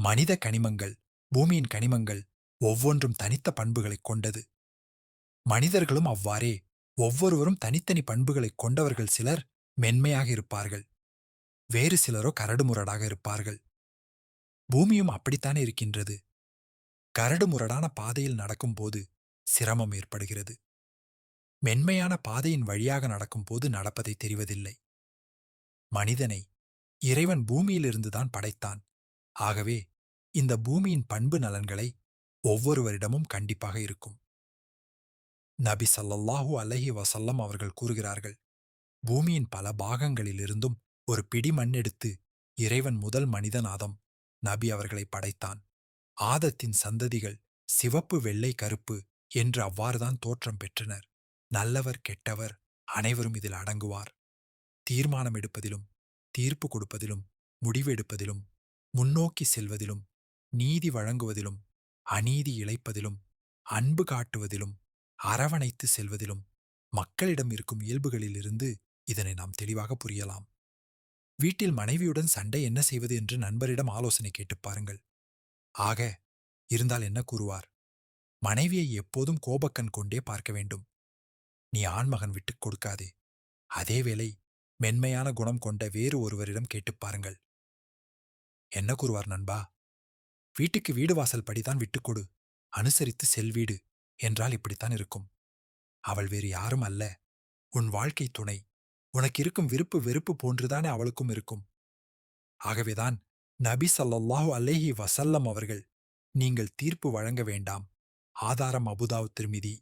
மனித கனிமங்கள் பூமியின் கனிமங்கள் ஒவ்வொன்றும் தனித்த பண்புகளைக் கொண்டது. மனிதர்களும் அவ்வாறே ஒவ்வொருவரும் தனித்தனி பண்புகளைக் கொண்டவர்கள் சிலர் மென்மையாக இருப்பார்கள். வேறு சிலரோ கரடுமுரடாக இருப்பார்கள். பூமியும் அப்படித்தானே இருக்கின்றது? கரடுமுரடான பாதையில் நடக்கும்போது சிரமம் ஏற்படுகிறது. மென்மையான பாதையின் வழியாக நடக்கும்போது நடப்பதை தெரிவதில்லை. மனிதனை இறைவன் பூமியிலிருந்துதான் படைத்தான். ஆகவே இந்த பூமியின் பண்பு நலன்களை ஒவ்வொருவரிடமும் கண்டிப்பாக இருக்கும். நபி சல்லல்லாஹூ அலஹி வசல்லம் அவர்கள் கூறுகிறார்கள் பூமியின் பல பாகங்களிலிருந்தும் ஒரு பிடி மண் எடுத்து இறைவன் முதல் மனிதன் ஆதம் நபி அவர்களை படைத்தான். ஆதத்தின் சந்ததிகள் சிவப்பு வெள்ளை கருப்பு என்று அவ்வாறுதான் தோற்றம் பெற்றனர். நல்லவர் கெட்டவர் அனைவரும் இதில் அடங்குவார். தீர்மானம் எடுப்பதிலும் தீர்ப்பு கொடுப்பதிலும் முடிவெடுப்பதிலும் முன்னோக்கி செல்வதிலும் நீதி வழங்குவதிலும் அநீதி இழைப்பதிலும் அன்பு காட்டுவதிலும் அரவணைத்து செல்வதிலும் மக்களிடம் இருக்கும் இயல்புகளிலிருந்து இதனை நாம் தெளிவாக புரியலாம். வீட்டில் மனைவியுடன் சண்டை என்ன செய்வது என்று நண்பரிடம் ஆலோசனை கேட்டுப் பாருங்கள். ஆக இருந்தால் என்ன கூறுவார்? மனைவியை எப்போதும் கோபக்கண் கொண்டே பார்க்க வேண்டும். நீ ஆண்மகன் விட்டுக் கொடுக்காதே. அதேவேளை மென்மையான குணம் கொண்ட வேறு ஒருவரிடம் கேட்டுப் பாருங்கள். என்ன கூறுவார் நண்பா? வீட்டுக்கு வீடு வாசல் படிதான் விட்டுக்கொடு அனுசரித்து செல் வீடு என்றால் இப்படித்தான் இருக்கும். அவள் வேறு யாரும் அல்ல. உன் வாழ்க்கை துணை. உனக்கு இருக்கும் விருப்பு வெறுப்பு போன்றுதானே அவளுக்கும் இருக்கும். ஆகவேதான் நபி சல்லல்லாஹு அலேஹி வசல்லம் அவர்கள் நீங்கள் தீர்ப்பு வழங்க வேண்டாம். ஆதாரம் அபுதாவ் திருமிதி.